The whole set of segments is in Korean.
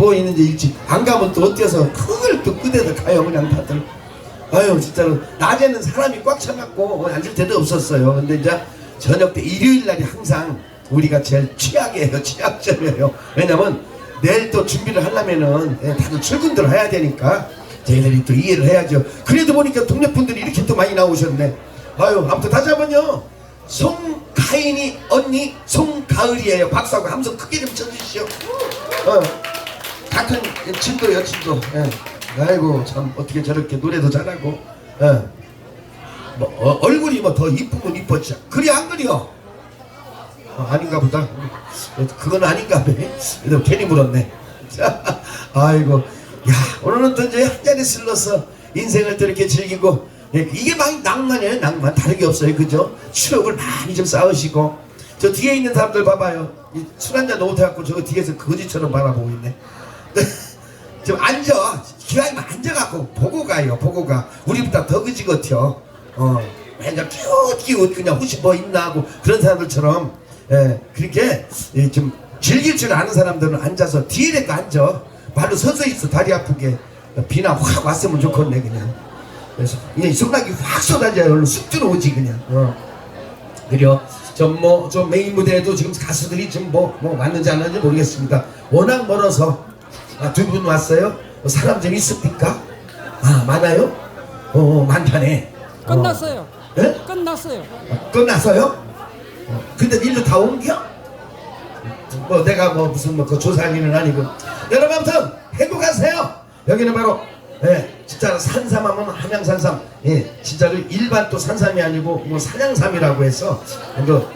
뭐 있는지 일찍 안 가면 또 어때서 그걸 또 그대로 가요 그냥 다들. 아유 진짜로. 낮에는 사람이 꽉 차갖고 앉을 데도 없었어요. 근데 이제 저녁 때 일요일 날이 항상 우리가 제일 취약이에요 취약점이에요. 왜냐면 내일 또 준비를 하려면은 예, 다들 출근들 해야 되니까 저희들이 또 이해를 해야죠. 그래도 보니까 동네 분들이 이렇게 또 많이 나오셨네. 아유 아무튼 다시 한번요. 송가인이 언니 송가을이에요. 박수하고 함성 크게 좀 쳐주시오. 어. 같은 친도 여친도 예. 아이고 참 어떻게 저렇게 노래도 잘하고 예. 뭐 어, 얼굴이 뭐 더 이쁘면 이뻤죠. 그리 안 그려 어, 아닌가 보다. 어, 그건 아닌가 봐. 괜히 물었네. 자, 아이고 야 오늘은 또 이제 한 잔에 슬러서 인생을 또 이렇게 즐기고 예, 이게 막 낭만이에요 낭만. 다르게 없어요 그죠? 추억을 많이 좀 쌓으시고. 저 뒤에 있는 사람들 봐봐요. 이술 한잔 못해갖고 저 뒤에서 거지처럼 바라보고 있네 좀 앉아. 기왕이면 앉아갖고 보고 가요 보고 가. 우리보다 더 그지 같여 어 맨날 끼웃끼웃 그냥 혹시 뭐 있나 하고 그런 사람들처럼. 예 그렇게 예, 좀 즐길 줄 아는 사람들은 앉아서 뒤에 가 앉아. 말로 서서 있어 다리 아프게. 비나 확 왔으면 좋겠네 그냥. 그래서 그냥 성락이 확 쏟아져요 얼른 쑥 들어오지 그냥. 어. 그래요. 전뭐저 메인 무대에도 지금 가수들이 지금 뭐, 뭐 왔는지 안 왔는지 모르겠습니다. 워낙 멀어서 아, 두 분 왔어요. 어, 사람 좀 있습니까? 아 많아요? 어, 어 많다네. 어. 끝났어요. 예? 끝났어요. 아, 끝났어요? 어, 근데 일도 다 옮겨? 뭐 내가 뭐 무슨 뭐그 조사하기는 아니고 여러분 아무튼 행복하세요 여기는 바로 예 진짜 산삼하면 함양산삼 예 진짜로 일반 또 산삼이 아니고 뭐 산양삼이라고 해서 뭐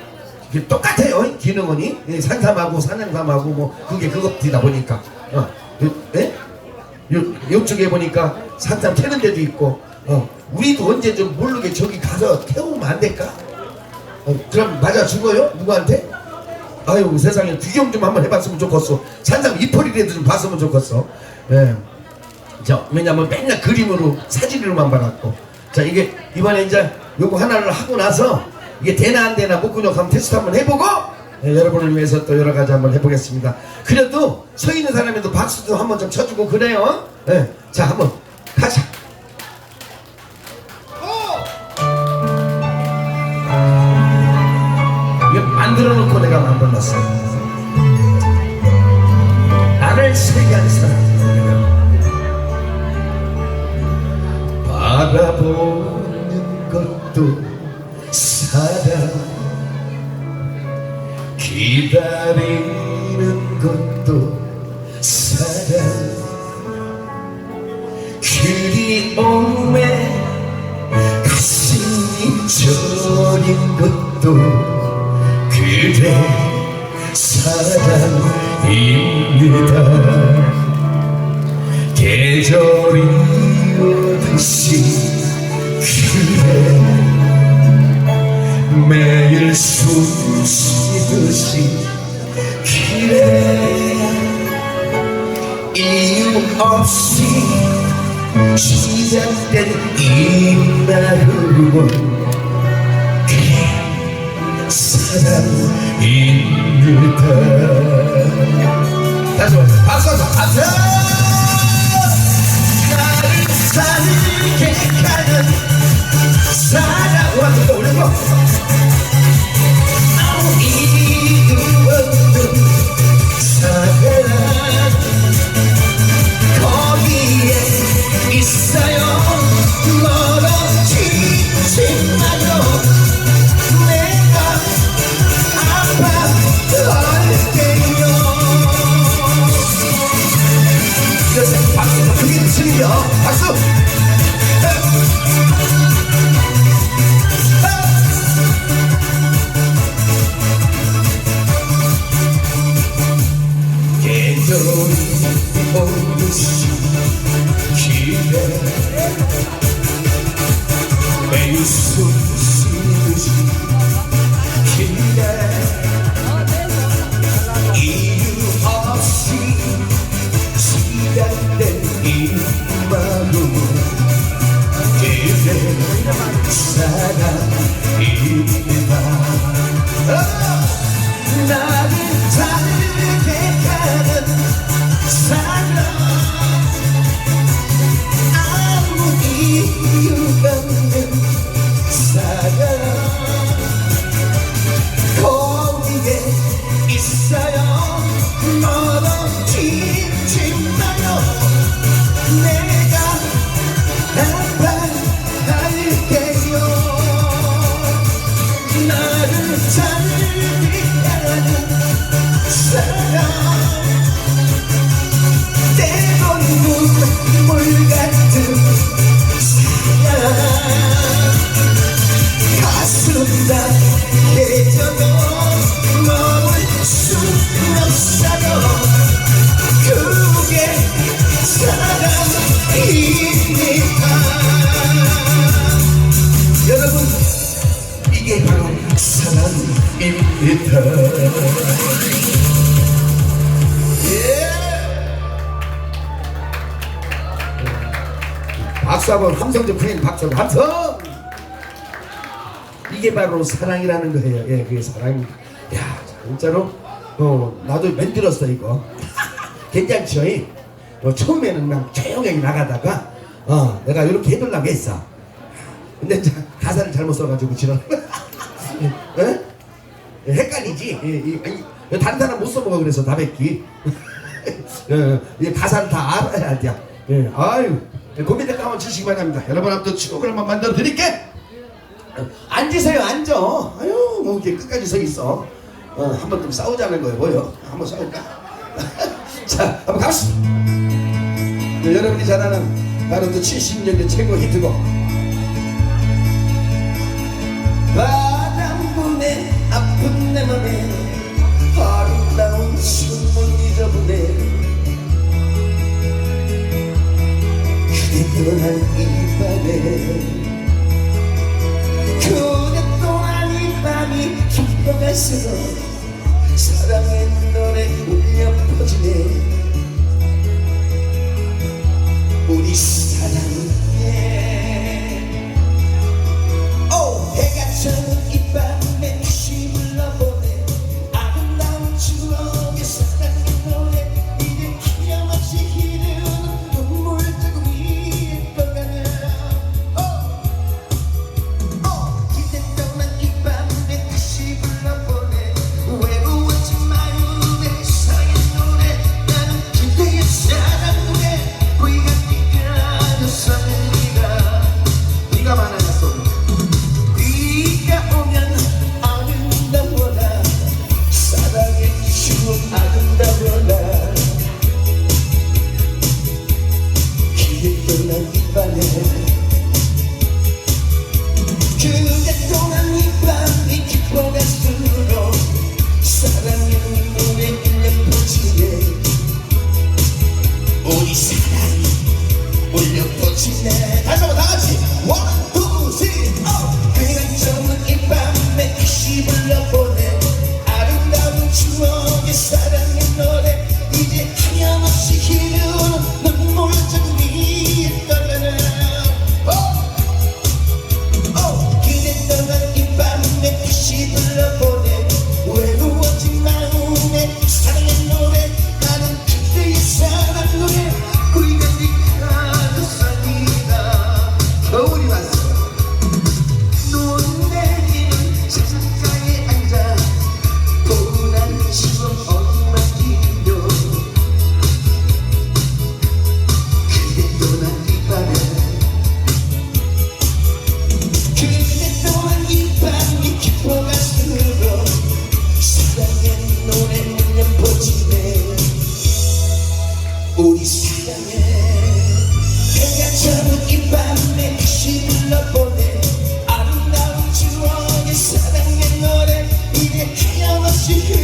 이게 똑같아요 기능은 예, 산삼하고 산양삼하고 뭐 그게 그것이다 보니까 어 요, 예? 요, 요쪽에 보니까 산삼 캐는 데도 있고 어 우리도 언제 좀 모르게 저기 가서 태우면 안 될까? 어, 그럼 맞아 죽어요? 누구한테? 아유 세상에 구경 좀 한번 해봤으면 좋겠어 산삼 이포리라도 좀 봤으면 좋겠어 예. 자 왜냐면 맨날 그림으로 사진으로만 봐갖고 자 이게 이번에 이제 요거 하나를 하고 나서 이게 되나 안 되나 목근육 한번 테스트 한번 해보고 예, 여러분을 위해서 또 여러 가지 한번 해보겠습니다 그래도 서 있는 사람에도 박수도 한번 좀 쳐주고 그래요 예. 자 한번 가자 이거 만들어 놓고 내가 만들었어. 나 숨쉬듯이 그대 이유 없이 시작된 이 나름은 그래 사랑입니다 다시 한번 박수 한번 박수 나를 살게 하는 사랑 완전 올려서 박수 한번 함성적 부인 박수 함성 이게 바로 사랑이라는 거예요. 예 그게 사랑입니다. 야 진짜로? 어 나도 맨들었어 이거. 괜찮죠 어, 뭐 처음에는 막 조용하게 나가다가 어 내가 이렇게 해달라고 했어. 근데 자, 가사를 잘못 써가지고 지랄. 예? 예? 헷갈리지? 예, 예, 예, 다른 사람 못 써먹어 그래서 다뱉기. 예, 예 가사를 다 알아야 돼. 예, 아유. 네, 고민들 가만 주시기 바랍니다. 여러분 한번 축구를 한번 만들어 드릴게. 앉으세요, 앉아. 아유, 뭐 이렇게 끝까지 서 있어. 어, 한번 좀 싸우자는 거예요, 뭐요? 한번 싸울까? 자, 한번 갑시다. 네, 여러분이 잘 아는 바로 또 70년대 최고 히트곡. she can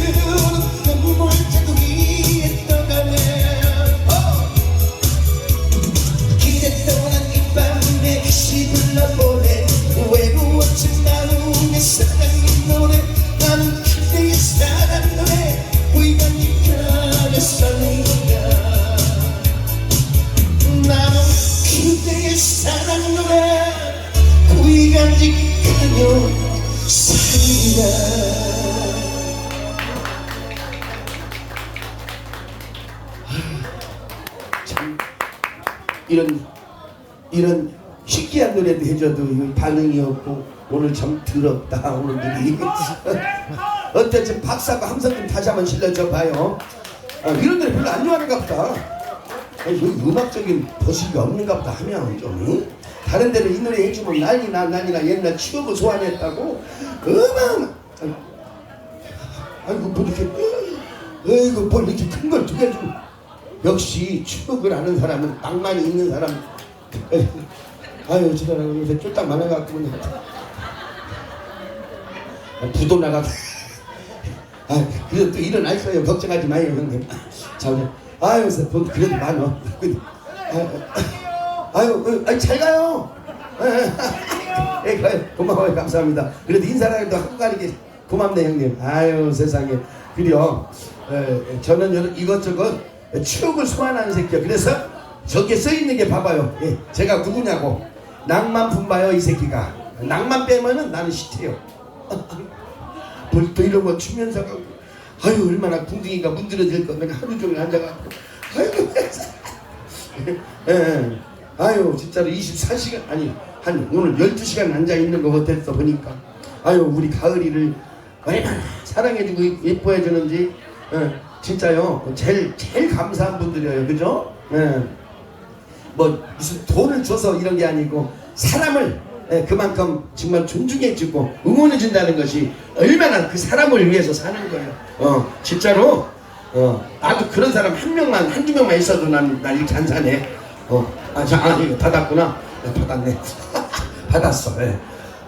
이거 반응이 없고 오늘 참 더럽다 오늘들이 지금 박사가 함성 좀 다시 한번 실려줘 봐요. 아, 이런 노래 별로 안 좋아하는가 보다. 아니, 여기 음악적인 버식이 없는가 보다 하면 좀 응? 다른 데는 이 노래 해주면 난리나 난리나 옛날 추억을 소환했다고? 어마어마 아이고, 뭐 이렇게 아이고 뭘 이렇게 큰 걸 두개좀 역시 추억을 아는 사람은 낭만이 있는 사람 아유 저러라고 요새 쫄딱 많아갖고 그냥 아, 부도 나가고 아 그래도 또 일어날 거예요. 걱정하지 마요 형님. 자 우리 아유 돈 그래도 많어. 아유, 아유 아유 잘 가요. 예, 가요. 고마워요. 감사합니다. 그래도 인사라도 하고 가는 게 고맙네 형님. 아유 세상에. 그래요. 에, 저는 여러- 이것저것 추억을 소환하는 새끼야. 그래서 저기에 써 있는 게 봐봐요. 예, 제가 누구냐고 낭만 품바요 이 새끼가. 낭만 빼면은 나는 시체요. 벌써 이런 거 추면서 가고. 아유 얼마나 궁둥이가 문드러질 거. 내가 하루 종일 앉아갖고 아이고 예, 예. 아유 진짜로 24시간 아니 한 오늘 12시간 앉아 있는 거 어땠어 보니까. 아유 우리 가을이를 얼마나 사랑해주고 예뻐해주는지. 예, 진짜요. 제일 제일 감사한 분들이에요. 그죠? 예. 뭐 무슨 돈을 줘서 이런 게 아니고 사람을 예, 그만큼 정말 존중해주고 응원해준다는 것이 얼마나 그 사람을 위해서 사는 거예요. 어 진짜로 어 나도 그런 사람 한 명만 한두 명만 있어도 난, 난 이렇게 안 사네. 어아 자 아, 이거 받았구나. 네, 받았네. 받았어. 예.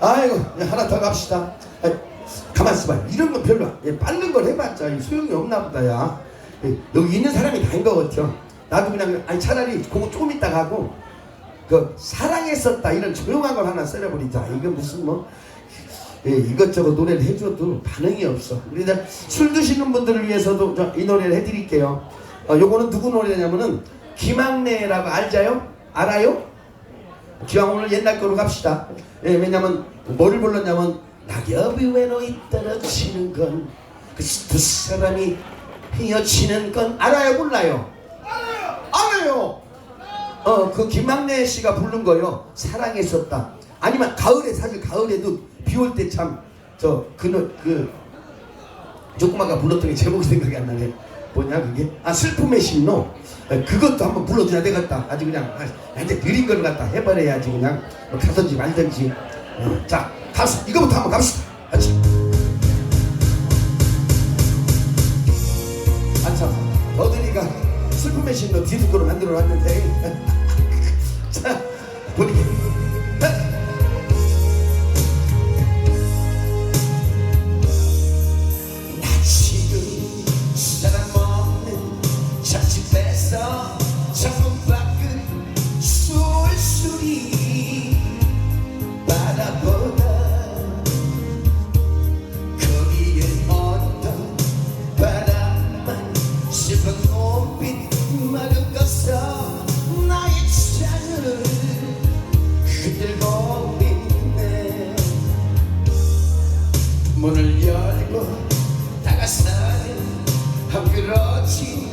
아이고 이제 하나 더 갑시다. 아, 가만 있어봐. 이런 거 별로 예, 빠른 걸 해봤자 이 소용이 없나 보다 야. 예, 여기 있는 사람이 다인 것 같아. 나도 그냥 아니 차라리 그거 조금 있다 가고 그 사랑했었다 이런 조용한 걸 하나 써려버리자. 이거 무슨 뭐 예, 이것저것 노래를 해줘도 반응이 없어. 우리가 술 드시는 분들을 위해서도 저이 노래를 해드릴게요. 어, 요거는 누구 노래냐면은 김학래라고 알자요? 알아요? 기왕 오늘 옛날 거로 갑시다. 예, 왜냐면 뭐를 불렀냐면 낙엽이 외로이 떨어지는 건그 그 사람이 헤어지는 건 알아요 몰라요? 알아요. 어 그 김학래 씨가 부른 거요. 사랑했었다. 아니면 가을에 사실 가을에도 비 올 때 참 저그그 조그마가 불렀던 게 제목이 생각이 안 나네. 뭐냐 그게? 아 슬픔의 심로. 에, 그것도 한번 불러줘야 되겠다. 아주 그냥 아, 이제 느린 걸 갖다 해버려야지 그냥 뭐 가든지 말든지. 어, 자 갑시다. 이거부터 한번 갑시다. 같이. 슬픔의 심로 뒤집고로 만들어 놨는데. 자 보니. sim.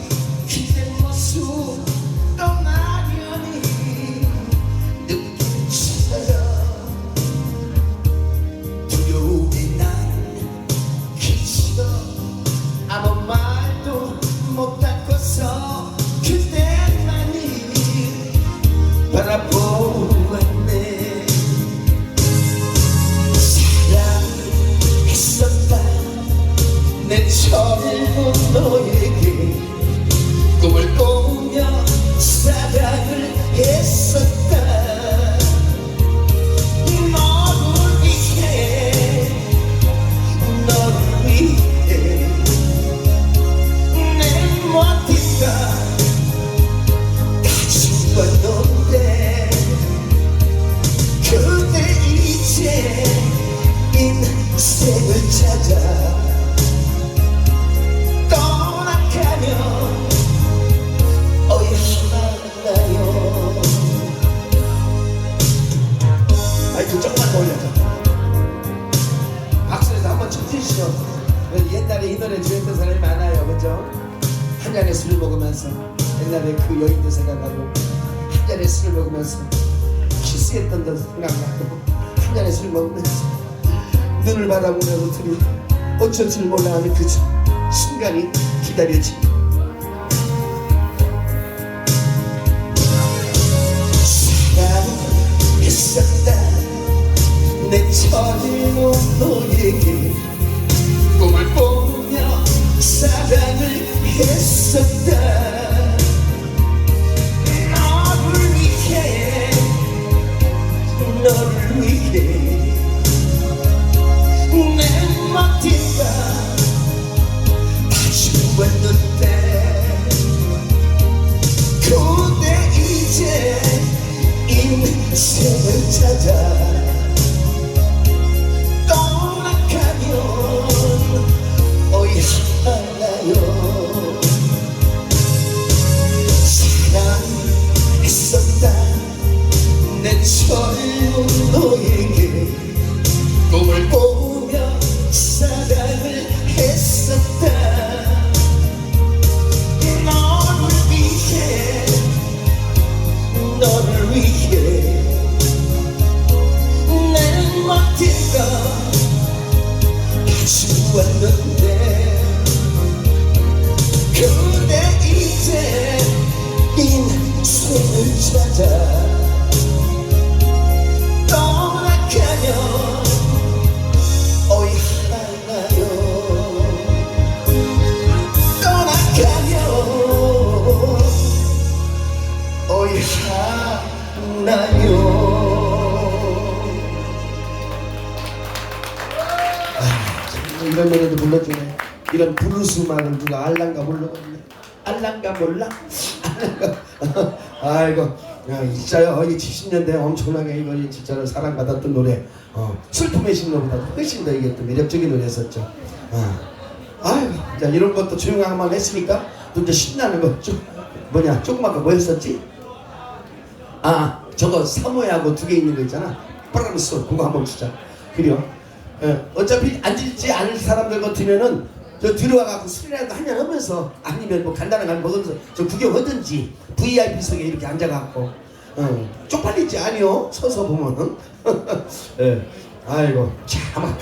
인생을 찾아 떠나가면 마이크 조금만 더 올려줘. 박수에서 한번 쳐주시죠. 옛날에 이 노래 좋아했던 사람이 많아요, 그죠? 한 잔에 술을 먹으면서 옛날에 그 여인도 생각하고 한 잔의 술을 먹으면서 키스했던 듯 생각나고 한 잔의 술을 먹으면서 눈을 바라보며 둘이 어쩔 줄 몰라 하는 그 순간이 기다려지. 사랑했었다. 내 철로 너에게 꿈을 꾸 너를 위해 내 멋진가 다시 왔는데 블루스 음악을 누가 알란가 몰라봤네. 알란가 몰라? 아이고 야, 진짜요? 이 70년대 엄청나게 이거 진짜로 사랑받았던 노래. 어, 슬픔의 신노보다 훨씬 더 이게 또 매력적인 노래였었죠. 어. 아이고 자 이런 것도 조용한만 했으니까? 또 이제 신나는 거쭉 뭐냐 조그맣게 뭐였었지? 아 저거 사모예하고 두 개 있는 거 있잖아. 프랑스 그거 한번 주자. 그래요? 예, 어차피 앉을지 않을 사람들 같으면은 저 들어와갖고 술이라도 한잔 하면서 아니면 뭐 간단한 거 먹으면서 저 구경하든지 VIP석에 이렇게 앉아갖고 어, 쪽팔리지 아니요 서서 보면은. 예, 아이고 자 한번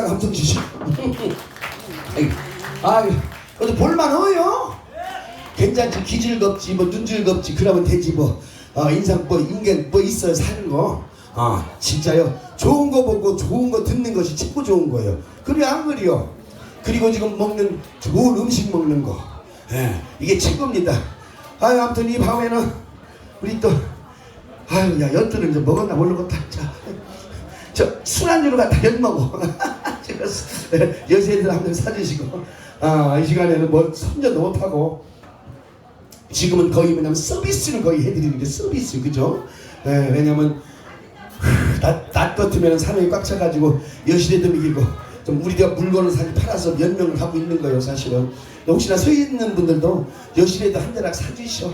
한번 주시오 아유 아유 어디 볼만해요 괜찮지 기질 겁지 뭐 눈질 겁지 그러면 되지 뭐 어, 인상 뭐 인간 뭐 있어요 사는 거 아, 진짜요. 좋은 거 보고 좋은 거 듣는 것이 최고 좋은 거예요. 그래 안 그래요? 그리고 지금 먹는 좋은 음식 먹는 거. 예, 이게 최고입니다. 아유, 아무튼 이 밤에는 우리 또 아유, 야, 엿들은 이제 먹었나 모르겠다. 자, 저 술안주로 갖다 엿 먹어. 제가 여세들 한번 사주시고. 아, 이 시간에는 뭐 선전도 못하고 지금은 거의 뭐냐면 서비스를 거의 해드리는 게 서비스 그죠? 예, 왜냐면 낮, 낮 같으면 사람이 꽉 차가지고 여시대도 이기고 좀 우리가 물건을 사실 팔아서 몇 명을 하고 있는 거예요 사실은 혹시나 서 있는 분들도 여시대도 한 대락 사주시오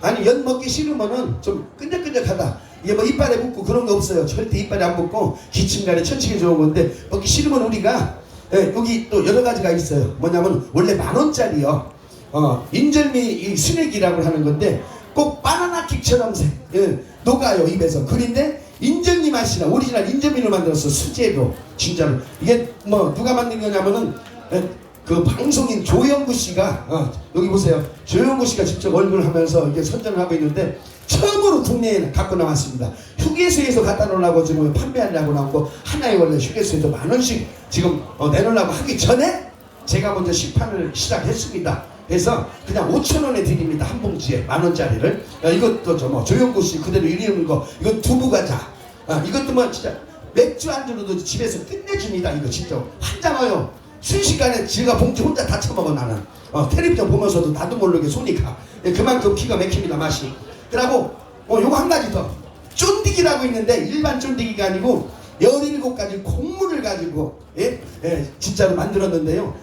아니 연 먹기 싫으면은 좀 끈적끈적하다 이게 뭐 이빨에 붙고 그런 거 없어요. 절대 이빨에 안 붙고 기침간에 천식이 좋은 건데 먹기 싫으면 우리가 예, 여기 또 여러 가지가 있어요. 뭐냐면 원래 만 원짜리요. 어, 인절미 이 스낵이라고 하는 건데 꼭 바나나 킥처럼 세- 예, 녹아요 입에서. 그런데 인절미 맛이나 오리지널 인절미를 만들었어 수제로 진짜로. 이게 뭐 누가 만든 거냐면은 예, 그 방송인 조영구 씨가 어, 여기 보세요. 조영구 씨가 직접 얼굴 하면서 이게 선전을 하고 있는데 처음으로 국내에 갖고 나왔습니다 휴게소에서 갖다 놓으려고 지금 판매하려고 나오고 하나에 원래 휴게소에서 만 원씩 지금 어, 내놓으려고 하기 전에 제가 먼저 시판을 시작했습니다. 그래서 그냥 5천 원에 드립니다 한 봉지에 만 원짜리를. 야, 이것도 저뭐 조영구 씨 그대로 이리는 거 이건 두부 과자. 아, 이것도 뭐 진짜 맥주 안주로도 집에서 끝내줍니다. 이거 진짜 한잔어요. 순식간에 지가 봉지 혼자 다 처먹어 나는. 어, 텔레비전 보면서도 나도 모르게 손이 가. 예, 그만큼 기가 막힙니다 맛이. 그리고 어, 요거 한 가지 더. 쫀디기라고 있는데 일반 쫀디기가 아니고 17가지 콩물을 가지고 예? 예, 진짜로 만들었는데요.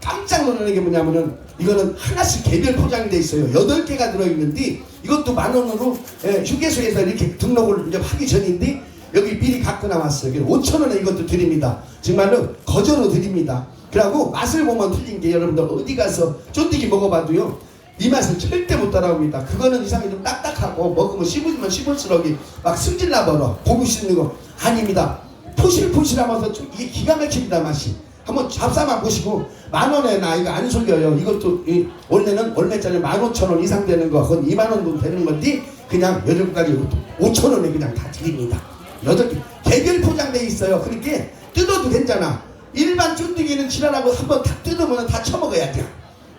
깜짝 놀라는 게 뭐냐면은 이거는 하나씩 개별 포장돼 있어요. 여덟 개가 들어있는데 이것도 만 원으로 예, 휴게소에서 이렇게 등록을 이제 하기 전인데 여기 미리 갖고 나왔어요. 5천 원에 이것도 드립니다. 정말로 거저로 드립니다. 그리고 맛을 보면 틀린 게 여러분들 어디 가서 쫀디기 먹어봐도요. 이 맛은 절대 못 따라옵니다. 그거는 이상이 좀 딱딱하고 먹으면 씹으면 씹을수록 막 승질 나 버려. 고기 씹는 거 아닙니다. 포실포실하면서 좀 이게 기가 막힙니다 맛이. 한번 잡사만 보시고 만 원에 나 이거 안 속여요. 이것도 이, 원래는 얼마짜리 만 오천 원 이상 되는 거 그건 2만 원 정도 되는 건데 그냥 여덟 가지 5천 원에 그냥 다 드립니다. 여덟 개 개별 포장돼 있어요. 그렇게 뜯어도 괜찮아. 일반 쫀득이는 지랄하고 한번 다 뜯으면 다 처먹어야 돼.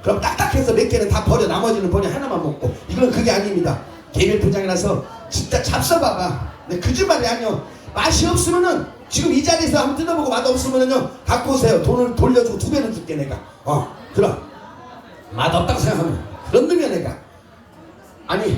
그럼 딱딱해서 몇 개는 다 버려 나머지는 버려 하나만 먹고 이건 그게 아닙니다. 개별 포장이라서 진짜 잡숴봐봐. 근데 거짓말이 아니요. 맛이 없으면은 지금 이 자리에서 한번 뜯어보고 맛 없으면은요 갖고 오세요. 돈을 돌려주고 두 배는 줄게 내가. 어 그럼 맛 없다고 생각하면 그런 놈이야 내가. 아니